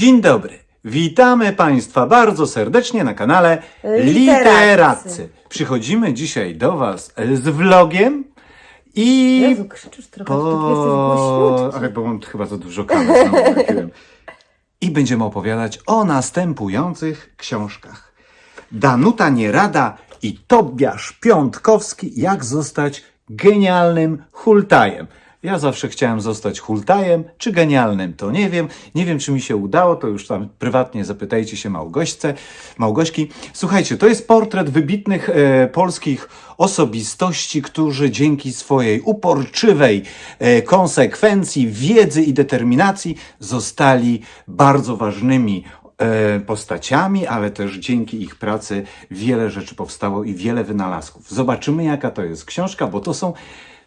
Dzień dobry. Witamy Państwa bardzo serdecznie na kanale Literacy. Literacy. Przychodzimy dzisiaj do Was z vlogiem i Jezu, krzyczysz trochę, po... ty jesteś głośniutki. Ale bo mam chyba za dużo kawy znowu wypiłem. I będziemy opowiadać o następujących książkach. Danuta Nierada i Tobiasz Piątkowski Jak zostać genialnym hultajem. Ja zawsze chciałem zostać hultajem, czy genialnym, to nie wiem. Nie wiem, czy mi się udało, to już tam prywatnie zapytajcie się Małgośce, Małgośki. Słuchajcie, to jest portret wybitnych e, polskich osobistości, którzy dzięki swojej uporczywej e, konsekwencji, wiedzy i determinacji zostali bardzo ważnymi e, postaciami, ale też dzięki ich pracy wiele rzeczy powstało i wiele wynalazków. Zobaczymy, jaka to jest książka, bo to są.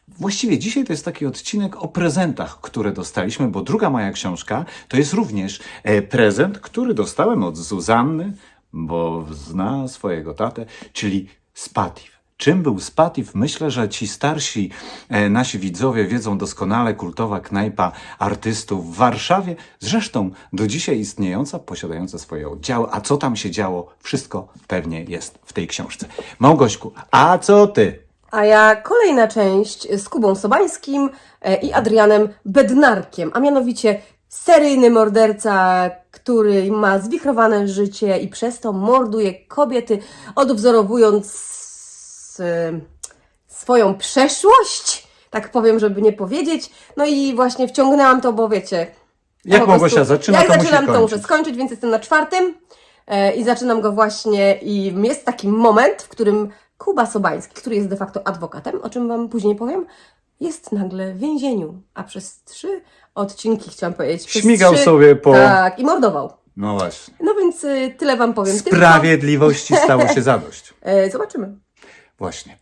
Właściwie dzisiaj to jest taki odcinek o prezentach, które dostaliśmy, bo druga moja książka to jest również e, prezent, który dostałem od Zuzanny, bo zna swojego tatę, czyli Spatif. Czym był Spatif? Myślę, że ci starsi e, nasi widzowie wiedzą doskonale kultowa knajpa artystów w Warszawie, zresztą do dzisiaj istniejąca, posiadająca swoje oddziały. A co tam się działo? Wszystko pewnie jest w tej książce. Małgośku, a co ty? A ja kolejna część z Kubą Sobańskim e, i Adrianem Bednarkiem, a mianowicie seryjny morderca, który ma zwichrowane życie i przez to morduje kobiety, odwzorowując e, swoją przeszłość, tak powiem, żeby nie powiedzieć. No i właśnie wciągnęłam to, bo wiecie... Jak po Małgosia prostu- zaczyna, Jak zaczynam, to muszę skończyć, więc jestem na czwartym e, i zaczynam go właśnie i jest taki moment, w którym Kuba Sobański, który jest de facto adwokatem, o czym Wam później powiem, jest nagle w więzieniu, a przez trzy odcinki, chciałam powiedzieć, przez Śmigał trzy, sobie po- Tak, i mordował. No właśnie. No więc y, tyle Wam powiem. Tylko, Sprawiedliwości stało się zadość. e, zobaczymy. Właśnie.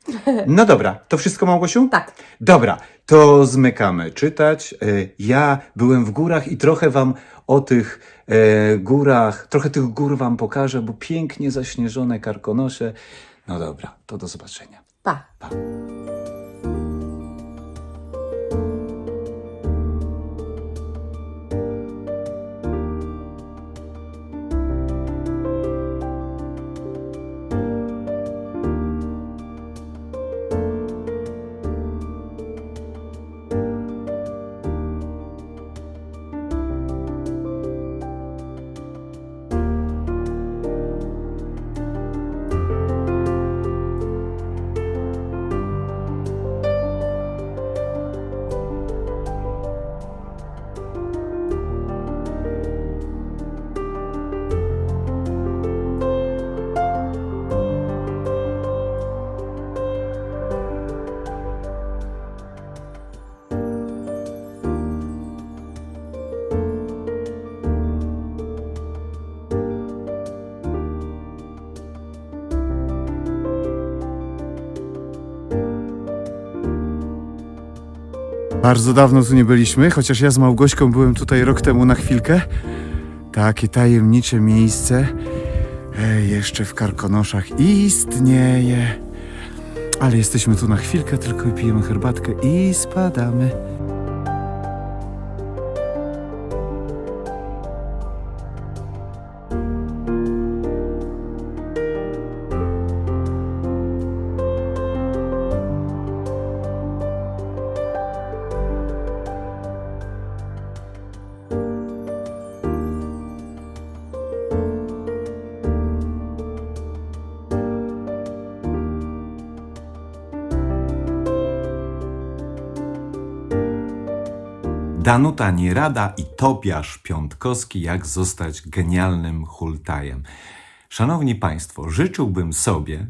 No dobra, to wszystko Małgosiu? Tak. Dobra, to zmykamy czytać. E, Ja byłem w górach i trochę wam o tych e, górach, trochę tych gór wam pokażę, bo pięknie zaśnieżone karkonosze. No dobra, to do zobaczenia. Pa. Bardzo dawno tu nie byliśmy, chociaż ja z Małgośką byłem tutaj rok temu na chwilkę. Takie tajemnicze miejsce e, jeszcze w Karkonoszach istnieje. Ale jesteśmy tu na chwilkę, tylko pijemy herbatkę i spadamy. Danuta Nierada i Tobiasz Piątkowski, jak zostać genialnym hultajem. Szanowni Państwo, życzyłbym sobie,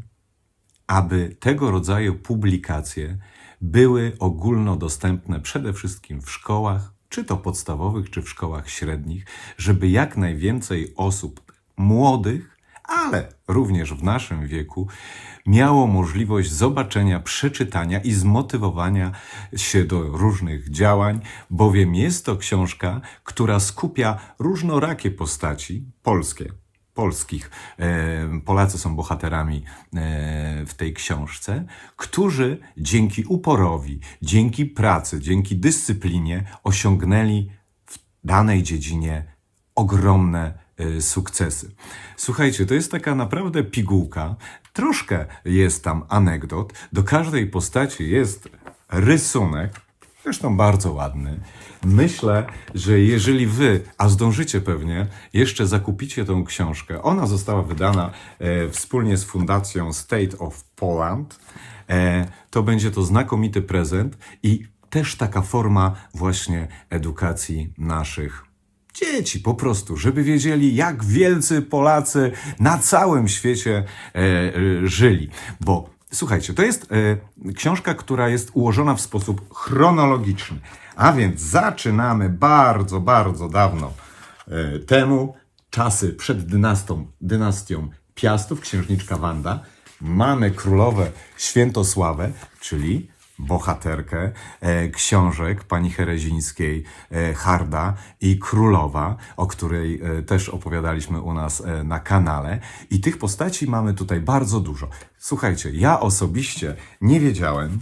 aby tego rodzaju publikacje były ogólnodostępne przede wszystkim w szkołach, czy to podstawowych, czy w szkołach średnich, żeby jak najwięcej osób młodych, ale również w naszym wieku, miało możliwość zobaczenia, przeczytania i zmotywowania się do różnych działań, bowiem jest to książka, która skupia różnorakie postaci polskie, polskich. E, Polacy są bohaterami e, w tej książce, którzy dzięki uporowi, dzięki pracy, dzięki dyscyplinie osiągnęli w danej dziedzinie ogromne sukcesy. Słuchajcie, to jest taka naprawdę pigułka. Troszkę jest tam anegdot. Do każdej postaci jest rysunek, zresztą bardzo ładny. Myślę, że jeżeli wy, a zdążycie pewnie, jeszcze zakupicie tą książkę, ona została wydana e, wspólnie z Fundacją State of Poland, e, to będzie to znakomity prezent i też taka forma właśnie edukacji naszych dzieci po prostu, żeby wiedzieli, jak wielcy Polacy na całym świecie e, e, żyli. Bo słuchajcie, to jest e, książka, która jest ułożona w sposób chronologiczny. A więc zaczynamy bardzo, bardzo dawno e, temu, czasy przed dynastią, dynastią Piastów, księżniczka Wanda. Mamy królowę Świętosławę, czyli bohaterkę e, książek pani Herezińskiej, e, Harda i Królowa, o której e, też opowiadaliśmy u nas na kanale. I tych postaci mamy tutaj bardzo dużo. Słuchajcie, ja osobiście nie wiedziałem,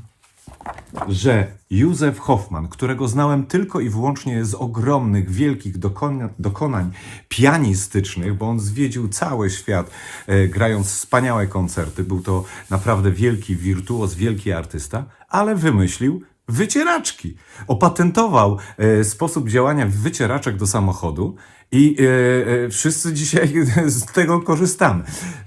że Józef Hoffman, którego znałem tylko i wyłącznie z ogromnych, wielkich dokona, dokonań pianistycznych, bo on zwiedził cały świat, e, grając wspaniałe koncerty, był to naprawdę wielki wirtuoz, wielki artysta, ale wymyślił wycieraczki. Opatentował e, sposób działania wycieraczek do samochodu i e, wszyscy dzisiaj z tego korzystamy.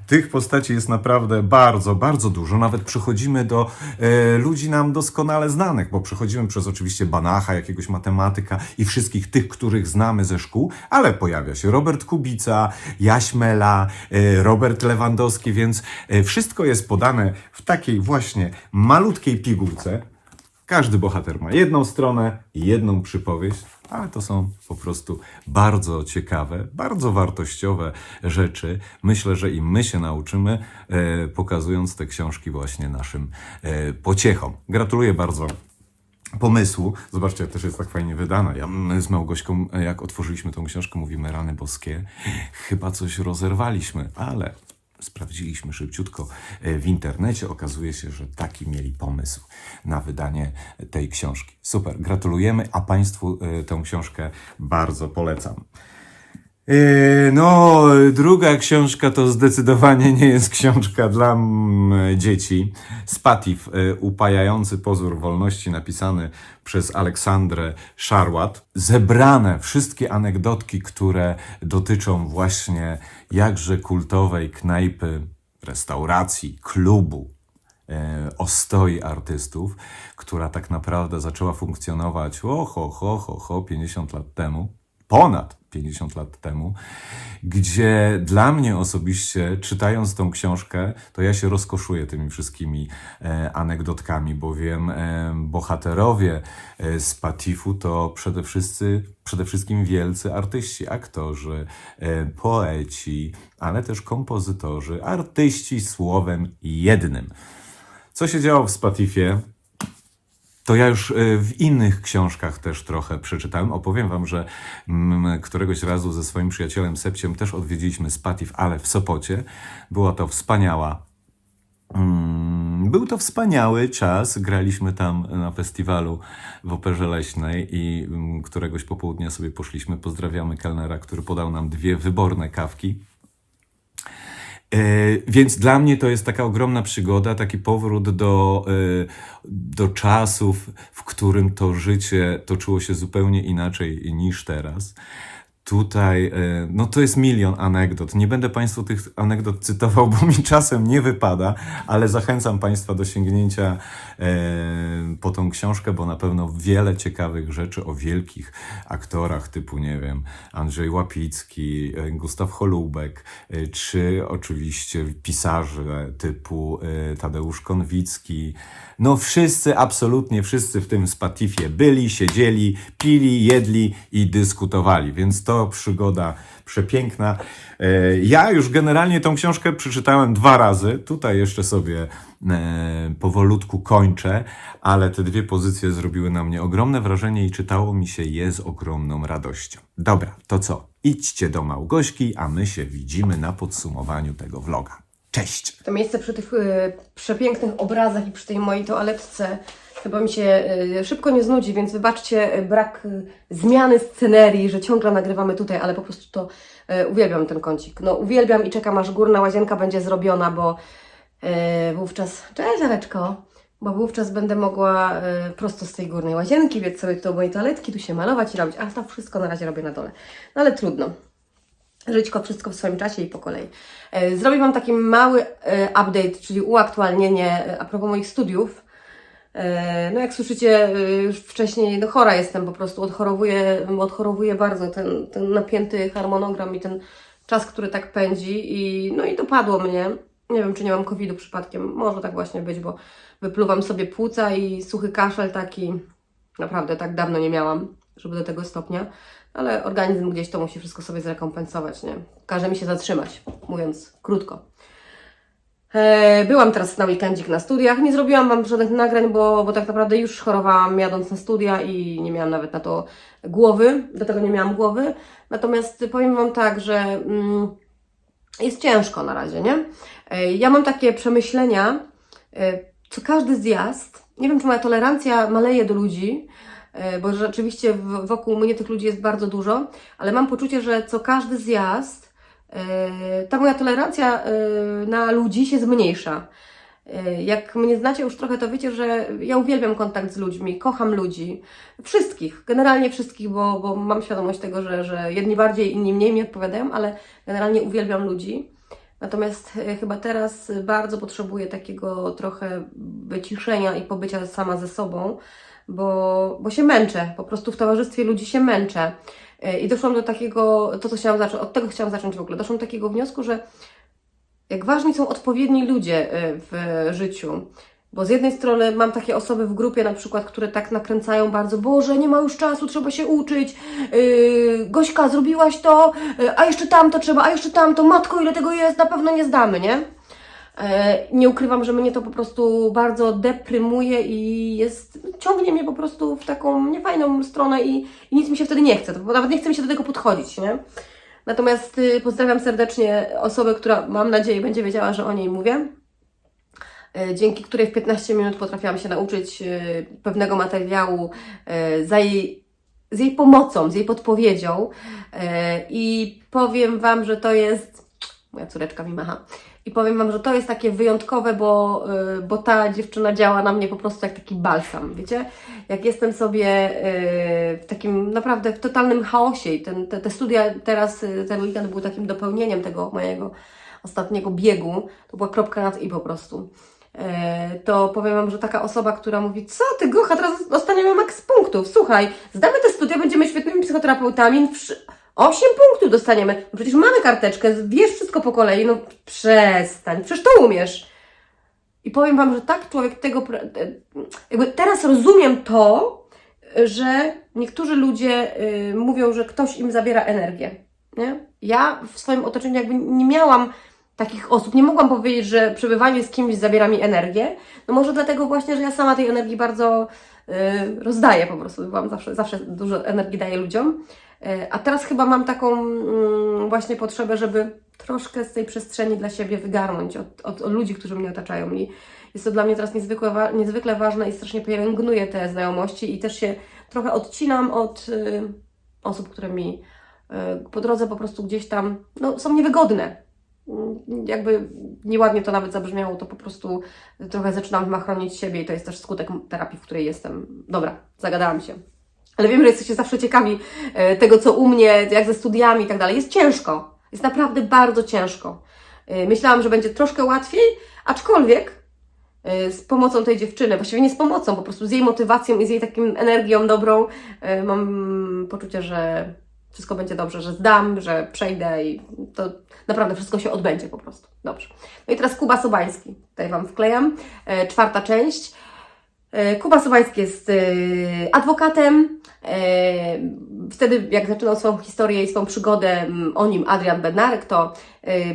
Tych postaci jest naprawdę bardzo, bardzo dużo. Nawet przechodzimy do e, ludzi nam doskonale znanych, bo przechodzimy przez oczywiście Banacha, jakiegoś matematyka i wszystkich tych, których znamy ze szkół, ale pojawia się Robert Kubica, Jaśmela, e, Robert Lewandowski, więc e, wszystko jest podane w takiej właśnie malutkiej pigułce. Każdy bohater ma jedną stronę jedną przypowieść, ale to są po prostu bardzo ciekawe, bardzo wartościowe rzeczy. Myślę, że i my się nauczymy, e, pokazując te książki właśnie naszym e, pociechom. Gratuluję bardzo pomysłu. Zobaczcie, też jest tak fajnie wydana. Ja, z Małgośką, e, jak otworzyliśmy tą książkę, mówimy rany boskie. Chyba coś rozerwaliśmy, ale sprawdziliśmy szybciutko e, w internecie. Okazuje się, że taki mieli pomysł na wydanie tej książki. Super, gratulujemy, a Państwu e, tę książkę bardzo polecam. Yy, No, druga książka to zdecydowanie nie jest książka dla dzieci. Spatif, y, upajający pozór wolności, napisany przez Aleksandrę Szarłat. Zebrane wszystkie anegdotki, które dotyczą właśnie jakże kultowej knajpy, restauracji, klubu, e, ostoi artystów, która tak naprawdę zaczęła funkcjonować o, ho, ho, ho, ho, 50 lat temu, ponad 50 lat temu, gdzie dla mnie osobiście, czytając tą książkę, to ja się rozkoszuję tymi wszystkimi e, anegdotkami, bowiem e, bohaterowie e, z Patifu to przede wszystkim, przede wszystkim wielcy artyści, aktorzy, e, poeci, ale też kompozytorzy, artyści słowem jednym. Co się działo w Spatifie? To ja już y, w innych książkach też trochę przeczytałem. Opowiem wam, że mm, któregoś razu ze swoim przyjacielem Sepciem też odwiedziliśmy Spatif, ale w Sopocie. Była to wspaniała Mm, Był to wspaniały czas. Graliśmy tam na festiwalu w Operze Leśnej i mm, któregoś popołudnia sobie poszliśmy. Pozdrawiamy kelnera, który podał nam dwie wyborne kawki. E, Więc dla mnie to jest taka ogromna przygoda, taki powrót do, e, do czasów, w którym to życie toczyło się zupełnie inaczej niż teraz. Tutaj, e, no to jest milion anegdot. Nie będę Państwu tych anegdot cytował, bo mi czasem nie wypada, ale zachęcam Państwa do sięgnięcia e, po tą książkę, bo na pewno wiele ciekawych rzeczy o wielkich aktorach typu, nie wiem, Andrzej Łapicki, e, Gustaw Holubek, czy oczywiście pisarze typu Tadeusz Konwicki. No wszyscy, absolutnie wszyscy w tym Spatifie byli, siedzieli, pili, jedli i dyskutowali, więc to przygoda przepiękna. E, Ja już generalnie tą książkę przeczytałem dwa razy. Tutaj jeszcze sobie e, powolutku kończę, ale te dwie pozycje zrobiły na mnie ogromne wrażenie i czytało mi się je z ogromną radością. Dobra, to co? Idźcie do Małgośki, a my się widzimy na podsumowaniu tego vloga. Cześć! To miejsce przy tych y, przepięknych obrazach i przy tej mojej toaletce chyba mi się y, szybko nie znudzi, więc wybaczcie y, brak y, zmiany scenerii, że ciągle nagrywamy tutaj, ale po prostu to uwielbiam ten kącik. No uwielbiam i czekam aż górna łazienka będzie zrobiona, bo wówczas... Cześć Aleczko! Bo wówczas będę mogła prosto z tej górnej łazienki biec sobie do mojej toaletki, tu się malować i robić, a to wszystko na razie robię na dole. No ale trudno. Żyćko wszystko w swoim czasie i po kolei. E, Zrobię Wam taki mały e, update, czyli uaktualnienie e, a propos moich studiów. E, No jak słyszycie, e, już wcześniej no chora jestem, po prostu odchorowuję, odchorowuję bardzo ten, ten napięty harmonogram i ten czas, który tak pędzi i no i dopadło mnie. Nie wiem, czy nie mam COVID-u przypadkiem. Może tak właśnie być, bo wypluwam sobie płuca i suchy kaszel taki naprawdę tak dawno nie miałam, żeby do tego stopnia. Ale organizm gdzieś to musi wszystko sobie zrekompensować, nie? Każe mi się zatrzymać, mówiąc krótko. E, Byłam teraz na weekendzik na studiach. Nie zrobiłam Wam żadnych nagrań, bo, bo tak naprawdę już chorowałam jadąc na studia i nie miałam nawet na to głowy. Do tego nie miałam głowy. Natomiast powiem Wam tak, że mm, jest ciężko na razie, nie? E, Ja mam takie przemyślenia, e, co każdy zjazd, nie wiem czy moja tolerancja maleje do ludzi, bo rzeczywiście wokół mnie tych ludzi jest bardzo dużo, ale mam poczucie, że co każdy zjazd, ta moja tolerancja e, na ludzi się zmniejsza. E, Jak mnie znacie już trochę, to wiecie, że ja uwielbiam kontakt z ludźmi, kocham ludzi. Wszystkich, generalnie wszystkich, bo, bo mam świadomość tego, że, że jedni bardziej, inni mniej mi odpowiadają, ale generalnie uwielbiam ludzi. Natomiast e, chyba teraz bardzo potrzebuję takiego trochę wyciszenia i pobycia sama ze sobą, bo, bo się męczę. Po prostu w towarzystwie ludzi się męczę. E, I doszłam do takiego, to co chciałam zacząć, od tego chciałam zacząć w ogóle. Doszłam do takiego wniosku, że jak ważni są odpowiedni ludzie e, w życiu. Bo z jednej strony mam takie osoby w grupie, na przykład, które tak nakręcają bardzo, Boże, nie ma już czasu, trzeba się uczyć, yy, Gośka, zrobiłaś to, yy, a jeszcze tamto trzeba, a jeszcze tamto, matko, ile tego jest, na pewno nie zdamy, nie? E, Nie ukrywam, że mnie to po prostu bardzo deprymuje i jest, ciągnie mnie po prostu w taką niefajną stronę i, i nic mi się wtedy nie chce, bo nawet nie chce mi się do tego podchodzić, nie? Natomiast y, pozdrawiam serdecznie osobę, która mam nadzieję będzie wiedziała, że o niej mówię, y, dzięki której w 15 minut potrafiłam się nauczyć y, pewnego materiału y, za jej, z jej pomocą, z jej podpowiedzią i powiem Wam, że to jest, moja córeczka mi macha, i powiem Wam, że to jest takie wyjątkowe, bo, y, bo ta dziewczyna działa na mnie po prostu jak taki balsam, wiecie? Jak jestem sobie y, w takim naprawdę w totalnym chaosie i ten, te, te studia teraz, y, ten weekend był takim dopełnieniem tego mojego ostatniego biegu, to była kropka nad i po prostu. To powiem Wam, że taka osoba, która mówi, co ty Gocha, teraz dostaniemy maks punktów, słuchaj, zdamy te studia, będziemy świetnymi psychoterapeutami, 8 punktów dostaniemy, no przecież mamy karteczkę, wiesz wszystko po kolei, no przestań, przecież to umiesz. I powiem Wam, że tak człowiek tego, jakby teraz rozumiem to, że niektórzy ludzie y, mówią, że ktoś im zabiera energię, nie? Ja w swoim otoczeniu jakby nie miałam takich osób, nie mogłam powiedzieć, że przebywanie z kimś zabiera mi energię, no może dlatego właśnie, że ja sama tej energii bardzo y, rozdaję po prostu, byłam zawsze, zawsze dużo energii daję ludziom, a teraz chyba mam taką mm, właśnie potrzebę, żeby troszkę z tej przestrzeni dla siebie wygarnąć od, od, od ludzi, którzy mnie otaczają i jest to dla mnie teraz niezwykle, niezwykle ważne i strasznie pielęgnuję te znajomości i też się trochę odcinam od y, osób, które mi y, po drodze po prostu gdzieś tam no, są niewygodne. Mm, Jakby nieładnie to nawet zabrzmiało, to po prostu trochę zaczynam machronić siebie i to jest też skutek terapii, w której jestem. Dobra, zagadałam się. Ale wiem, że jesteście zawsze ciekawi e, tego, co u mnie, jak ze studiami i tak dalej. Jest ciężko. Jest naprawdę bardzo ciężko. E, Myślałam, że będzie troszkę łatwiej, aczkolwiek e, z pomocą tej dziewczyny, właściwie nie z pomocą, po prostu z jej motywacją i z jej takim energią dobrą, mam poczucie, że wszystko będzie dobrze, że zdam, że przejdę i to naprawdę wszystko się odbędzie po prostu. Dobrze. No i teraz Kuba Sobański. Tutaj Wam wklejam. Czwarta część. E, Kuba Sobański jest e, adwokatem. E, Wtedy, jak zaczynał swoją historię i swoją przygodę mm, o nim Adrian Bednarek, to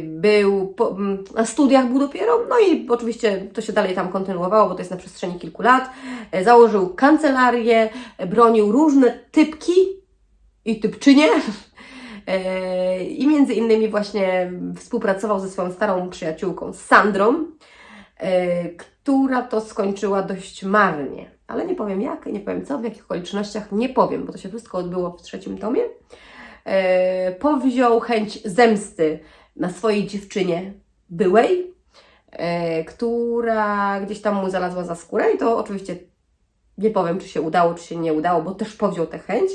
był po, mm, na studiach był dopiero, no i oczywiście to się dalej tam kontynuowało, bo to jest na przestrzeni kilku lat. Założył kancelarię, bronił różne typki i typczynie. I między innymi właśnie współpracował ze swoją starą przyjaciółką Sandrą, która to skończyła dość marnie. ale nie powiem jak, nie powiem co, w jakich okolicznościach, nie powiem, bo to się wszystko odbyło w trzecim tomie. E, powziął chęć zemsty na swojej dziewczynie byłej, e, która gdzieś tam mu znalazła za skórę i to oczywiście nie powiem, czy się udało, czy się nie udało, bo też powziął tę chęć.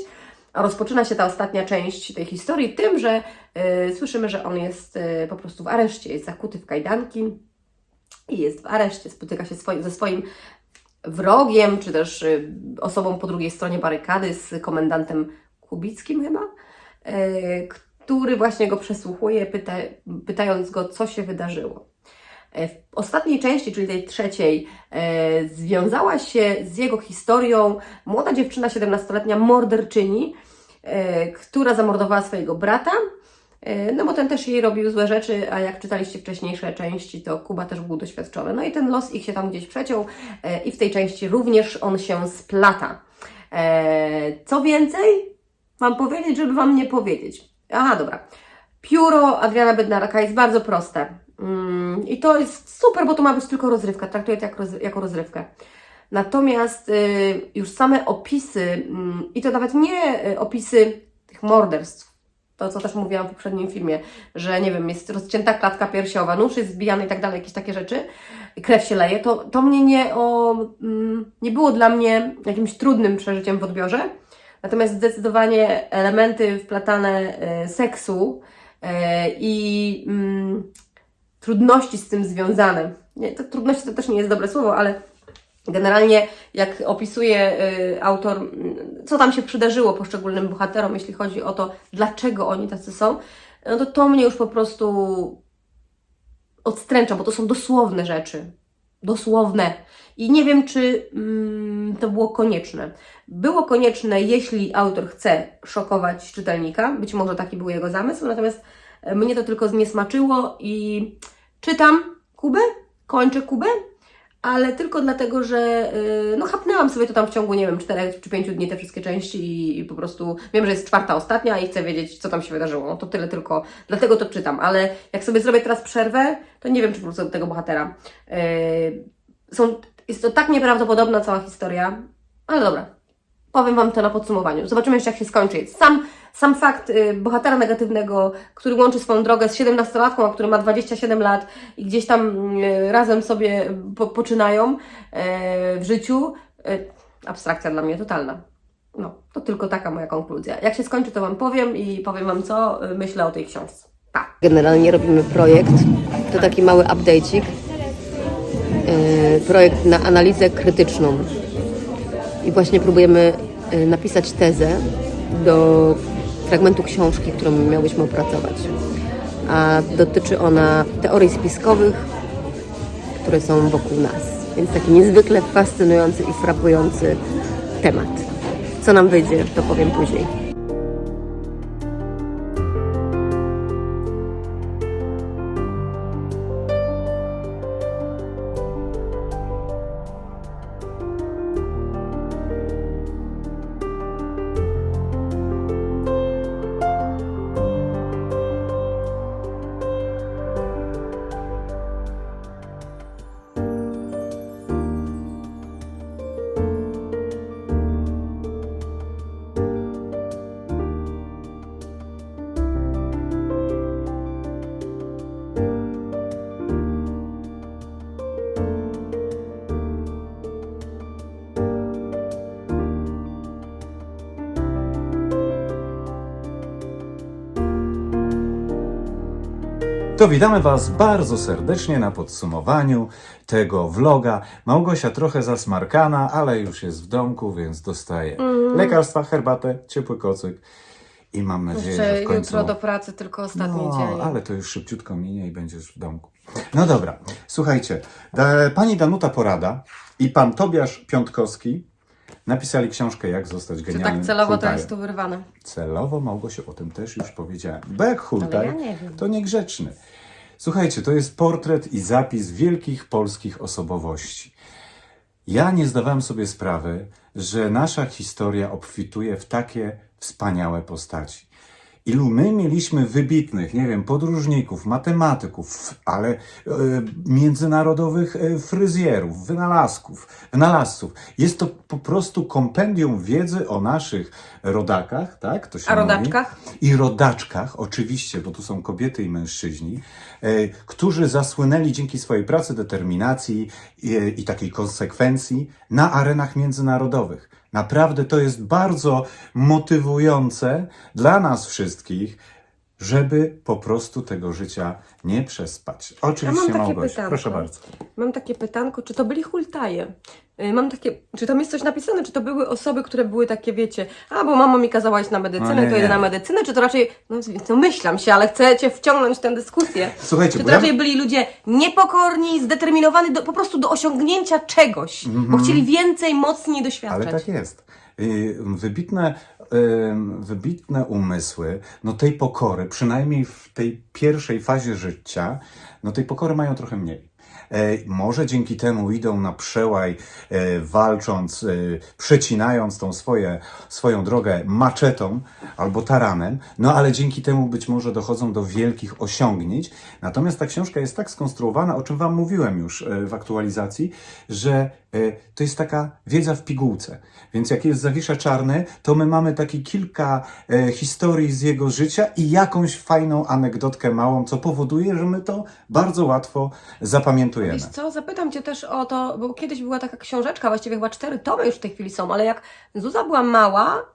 A rozpoczyna się ta ostatnia część tej historii tym, że e, słyszymy, że on jest e, po prostu w areszcie, jest zakuty w kajdanki i jest w areszcie, spotyka się swoim, ze swoim wrogiem, czy też y, osobą po drugiej stronie barykady, z komendantem Kubickim chyba, y, który właśnie go przesłuchuje, pyta, pytając go, co się wydarzyło. E, W ostatniej części, czyli tej trzeciej, e, związała się z jego historią młoda dziewczyna, 17-letnia morderczyni, e, która zamordowała swojego brata. E, No bo ten też jej robił złe rzeczy, a jak czytaliście wcześniejsze części, to Kuba też był doświadczony. No i ten los ich się tam gdzieś przeciął e, i w tej części również on się splata. E, Co więcej, Wam powiedzieć, żeby Wam nie powiedzieć. Aha, dobra. Pióro Adriana Bednarka jest bardzo proste. Mm, I to jest super, bo to ma być tylko rozrywka. Traktuję to jako rozrywkę. Natomiast y, już same opisy, mm, i to nawet nie y, opisy tych morderstw, to co też mówiłam w poprzednim filmie, że nie wiem, jest rozcięta klatka piersiowa, nóż jest zbijany i tak dalej, jakieś takie rzeczy, krew się leje, to, to mnie nie, o, mm, nie było dla mnie jakimś trudnym przeżyciem w odbiorze. Natomiast zdecydowanie elementy wplatane e, seksu e, i mm, trudności z tym związane. Nie, to trudności to też nie jest dobre słowo, ale generalnie jak opisuje y, autor, mm, co tam się przydarzyło poszczególnym bohaterom, jeśli chodzi o to, dlaczego oni tacy są, no to to mnie już po prostu odstręcza, bo to są dosłowne rzeczy. Dosłowne. I nie wiem, czy mm, to było konieczne. Było konieczne, jeśli autor chce szokować czytelnika, być może taki był jego zamysł, natomiast e, mnie to tylko zniesmaczyło i czytam Kubę, kończę Kubę, ale tylko dlatego, że yy, no chapnęłam sobie to tam w ciągu, nie wiem, 4 czy 5 dni te wszystkie części i, i po prostu wiem, że jest czwarta, ostatnia i chcę wiedzieć, co tam się wydarzyło. No to tyle tylko, dlatego to czytam, ale jak sobie zrobię teraz przerwę, to nie wiem, czy wrócę do tego bohatera. Yy, są, jest to tak nieprawdopodobna cała historia, ale dobra, powiem Wam to na podsumowaniu. Zobaczymy jeszcze, jak się skończy. Sam, sam fakt y, bohatera negatywnego, który łączy swoją drogę z 17-latką, a który ma 27 lat i gdzieś tam y, razem sobie po, poczynają y, w życiu, y, abstrakcja dla mnie totalna. No, to tylko taka moja konkluzja. Jak się skończy, to Wam powiem i powiem Wam, co y, myślę o tej książce. Tak. Generalnie robimy projekt. To taki mały update'ik. projekt na analizę krytyczną i właśnie próbujemy y, napisać tezę do fragmentu książki, którą miałyśmy opracować. A dotyczy ona teorii spiskowych, które są wokół nas. Więc taki niezwykle fascynujący i frapujący temat. Co nam wyjdzie, to powiem później. To witamy Was bardzo serdecznie na podsumowaniu tego vloga. Małgosia trochę zasmarkana, ale już jest w domku, więc dostaje lekarstwa, herbatę, ciepły kocyk i mam nadzieję, że w końcu... pracy tylko ostatni No, ale to już szybciutko minie i będziesz w domku. No dobra, słuchajcie, da, pani Danuta Porada i pan Tobiasz Piątkowski napisali książkę Jak zostać Czy genialnym tak celowo to hultajem. jest tu wyrwane? Celowo, Małgosiu, o tym też już powiedziałem. Jak hultaj, ja nie to niegrzeczny. Słuchajcie, to jest portret i zapis wielkich polskich osobowości. Ja nie zdawałem sobie sprawy, że nasza historia obfituje w takie wspaniałe postaci. Ilu my mieliśmy wybitnych, nie wiem, podróżników, matematyków, ale e, międzynarodowych e, fryzjerów, wynalazków, wynalazców. Jest to po prostu kompendium wiedzy o naszych rodakach, tak? To się A mówi. rodaczkach? I rodaczkach, oczywiście, bo tu są kobiety i mężczyźni, e, którzy zasłynęli dzięki swojej pracy, determinacji i, i takiej konsekwencji na arenach międzynarodowych. Naprawdę to jest bardzo motywujące dla nas wszystkich, żeby po prostu tego życia nie przespać. Oczywiście, takie Małgosia, proszę bardzo. Mam takie pytanko, czy to byli hultaje? Y, Mam takie, czy tam jest coś napisane, czy to były osoby, które były takie, wiecie, a bo mama mi kazała iść na medycynę, No nie, to idę nie. na medycynę, czy to raczej, no, myślam się, ale chcę Cię wciągnąć w tę dyskusję. Słuchajcie, Czy to ja- raczej byli ludzie niepokorni, zdeterminowani do, po prostu do osiągnięcia czegoś, bo chcieli więcej, mocniej doświadczać. Mhm. Ale tak jest. Y, Wybitne, ym, wybitne umysły, no tej pokory, przynajmniej w tej pierwszej fazie życia, no tej pokory mają trochę mniej. E, może dzięki temu idą na przełaj, e, walcząc, e, przecinając tą swoje, swoją drogę maczetą albo taranem, no ale dzięki temu być może dochodzą do wielkich osiągnięć. Natomiast ta książka jest tak skonstruowana, o czym Wam mówiłem już w aktualizacji, że to jest taka wiedza w pigułce. Więc jak jest Zawisza Czarny, to my mamy takie kilka e, historii z jego życia i jakąś fajną anegdotkę małą, co powoduje, że my to bardzo łatwo zapamiętujemy. Wiesz co, zapytam Cię też o to, bo kiedyś była taka książeczka, właściwie chyba cztery tomy już w tej chwili są, ale jak Zuza była mała,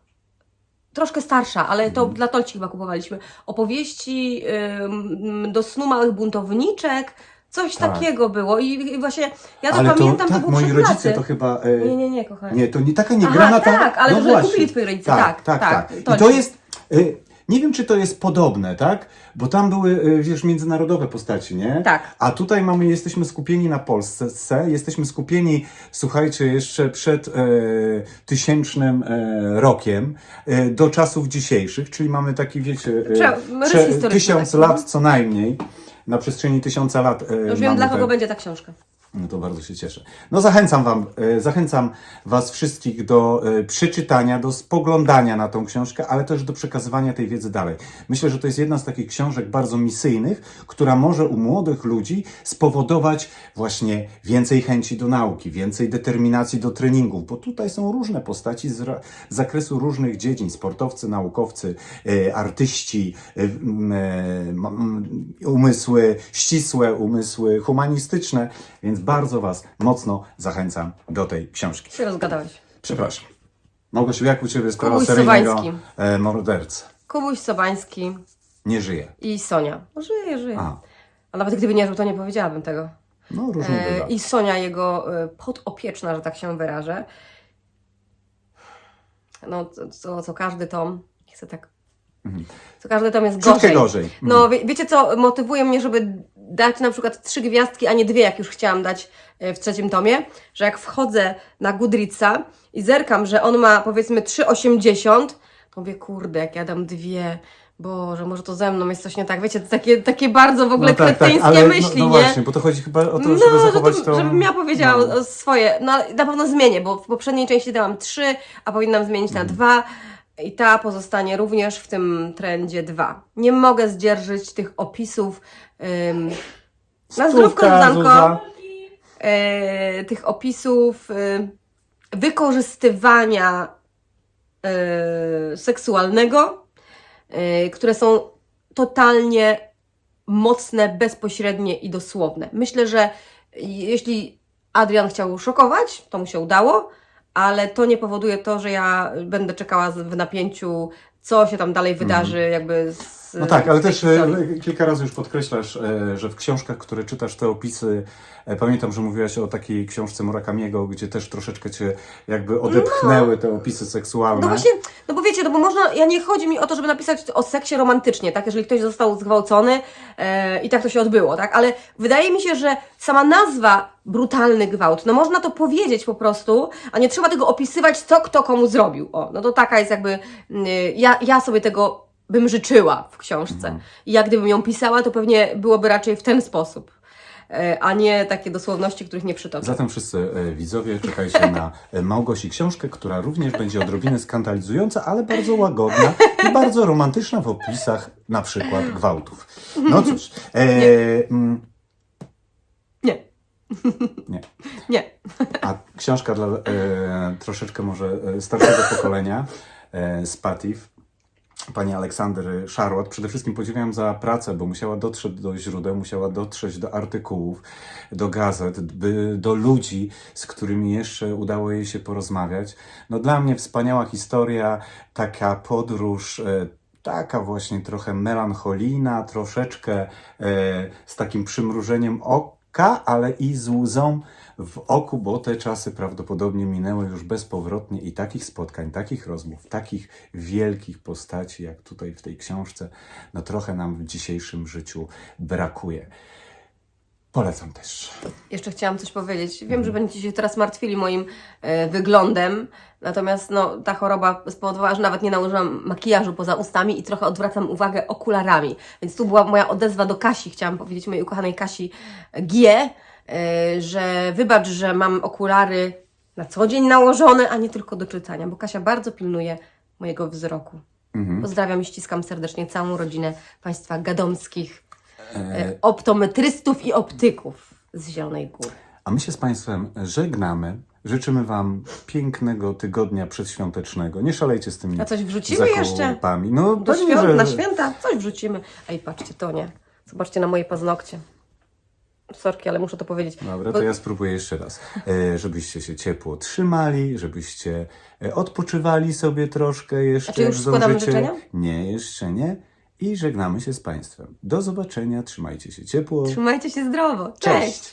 troszkę starsza, ale to dla Tolci chyba kupowaliśmy, opowieści ym, do snu małych buntowniczek, coś Tak. takiego było i, i właśnie ja to Ale pamiętam, to, tak, był moi rodzice to chyba... e, Nie, nie, nie, kochanie. Nie, to nie taka nie Aha, grana ta... tak, ale no że właśnie. kupili twoi rodzice, tak, tak, tak, tak. to I to jest... y, Nie wiem, czy to jest podobne, tak? Bo tam były, y, wiesz, międzynarodowe postaci, nie? Tak. A tutaj mamy, jesteśmy skupieni na Polsce, jesteśmy skupieni, słuchajcie, jeszcze przed e, tysięcznym e, rokiem, e, do czasów dzisiejszych, czyli mamy taki, wiecie, e, Prze- rys prze- historyczny, tysiąc tak? lat co najmniej, na przestrzeni tysiąca lat. e, Już wiem, mamy dla te- kogo będzie ta książka. No to bardzo się cieszę. No zachęcam wam, e, zachęcam was wszystkich do e, przeczytania, do spoglądania na tą książkę, ale też do przekazywania tej wiedzy dalej. Myślę, że to jest jedna z takich książek bardzo misyjnych, która może u młodych ludzi spowodować właśnie więcej chęci do nauki, więcej determinacji do treningów, bo tutaj są różne postaci z, z zakresu różnych dziedzin, sportowcy, naukowcy, e, artyści, umysły ścisłe, umysły humanistyczne, więc bardzo Was mocno zachęcam do tej książki. Się rozgadałeś. Przepraszam. Małgosiu, jak u Ciebie sprawa Kubuś seryjnego Sowański. e, mordercy? Kubuś Sobański Nie żyje. i Sonia. No żyje, żyje. A, A nawet gdyby nie żył, to nie powiedziałabym tego. no różnie E, bywa. I Sonia, jego e, podopieczna, że tak się wyrażę. No, co, co, co każdy tom, nie chcę tak. Co każdy tom jest Mhm. Troszkę gorzej. gorzej. No, wie, wiecie co motywuje mnie, żeby dać na przykład trzy gwiazdki, a nie dwie, jak już chciałam dać e, w trzecim tomie, że jak wchodzę na Goodreadsa i zerkam, że on ma powiedzmy 3,80, to mówię, kurde, jak ja dam dwie, Boże, może to ze mną jest coś nie tak. Wiecie, takie, takie bardzo w ogóle kretyńskie ale myśli, no, no nie? właśnie, bo to chodzi chyba o to, No, żeby że zachować to, to... żebym ja powiedziała no. swoje. No, na pewno zmienię, bo w poprzedniej części dałam trzy, a powinnam zmienić na dwa. I ta pozostanie również w tym trendzie dwa. Nie mogę zdzierżyć tych opisów. Ym, na zdrówko, Zuzanko. Zuza. e, tych opisów e, wykorzystywania e, seksualnego, e, które są totalnie mocne, bezpośrednie i dosłowne. Myślę, że jeśli Adrian chciał szokować, to mu się udało, ale to nie powoduje to, że ja będę czekała w napięciu, co się tam dalej wydarzy, jakby z. No tak, ale też historii. e, kilka razy już podkreślasz, e, że w książkach, które czytasz, te opisy, e, pamiętam, że mówiłaś o takiej książce Murakamiego, gdzie też troszeczkę cię jakby odepchnęły te opisy seksualne. No właśnie, no bo wiecie, no bo można, ja nie chodzi mi o to, żeby napisać o seksie romantycznie, tak, jeżeli ktoś został zgwałcony e, i tak to się odbyło, tak, ale wydaje mi się, że sama nazwa brutalny gwałt, no można to powiedzieć po prostu, a nie trzeba tego opisywać, co kto komu zrobił, o, no to taka jest jakby, mm, ja, ja sobie tego bym życzyła w książce i ja gdybym ją pisała, to pewnie byłoby raczej w ten sposób. e, a nie takie dosłowności, których nie przytoczę. Zatem wszyscy e, widzowie czekajcie na e, Małgosi książkę, która również będzie odrobinę skandalizująca, ale bardzo łagodna i bardzo romantyczna w opisach na przykład gwałtów. No cóż, e, mm, Nie, nie. nie. A książka dla e, troszeczkę może starszego pokolenia e, z Patif, pani Aleksandry Szarłat. Przede wszystkim podziwiam za pracę, bo musiała dotrzeć do źródeł, musiała dotrzeć do artykułów, do gazet, by, do ludzi, z którymi jeszcze udało jej się porozmawiać. No dla mnie wspaniała historia, taka podróż, e, taka właśnie trochę melancholijna, troszeczkę e, z takim przymrużeniem oka, ale i z łzą w oku, bo te czasy prawdopodobnie minęły już bezpowrotnie i takich spotkań, takich rozmów, takich wielkich postaci, jak tutaj w tej książce, no trochę nam w dzisiejszym życiu brakuje. Polecam też. Jeszcze chciałam coś powiedzieć. Wiem, że będziecie się teraz martwili moim e, wyglądem, natomiast no, ta choroba spowodowała, że nawet nie nałożyłam makijażu poza ustami i trochę odwracam uwagę okularami. Więc tu była moja odezwa do Kasi, chciałam powiedzieć mojej ukochanej Kasi G, że wybacz, że mam okulary na co dzień nałożone, a nie tylko do czytania, bo Kasia bardzo pilnuje mojego wzroku. Pozdrawiam i ściskam serdecznie całą rodzinę Państwa gadomskich e, optometrystów i optyków z Zielonej Góry. A my się z Państwem żegnamy. Życzymy Wam pięknego tygodnia przedświątecznego. Nie szalejcie z tymi A coś wrzucimy jeszcze? No, Do pewnie, świąt, że- na święta coś wrzucimy. Ej, patrzcie, to nie. Zobaczcie na moje paznokcie. Sorki, ale muszę to powiedzieć. Dobra, to ja spróbuję jeszcze raz. E, żebyście się ciepło trzymali, żebyście e, odpoczywali sobie troszkę jeszcze. A czy już składamy życzenia? Nie, jeszcze nie. I żegnamy się z Państwem. Do zobaczenia, trzymajcie się ciepło. Trzymajcie się zdrowo. Cześć. Cześć.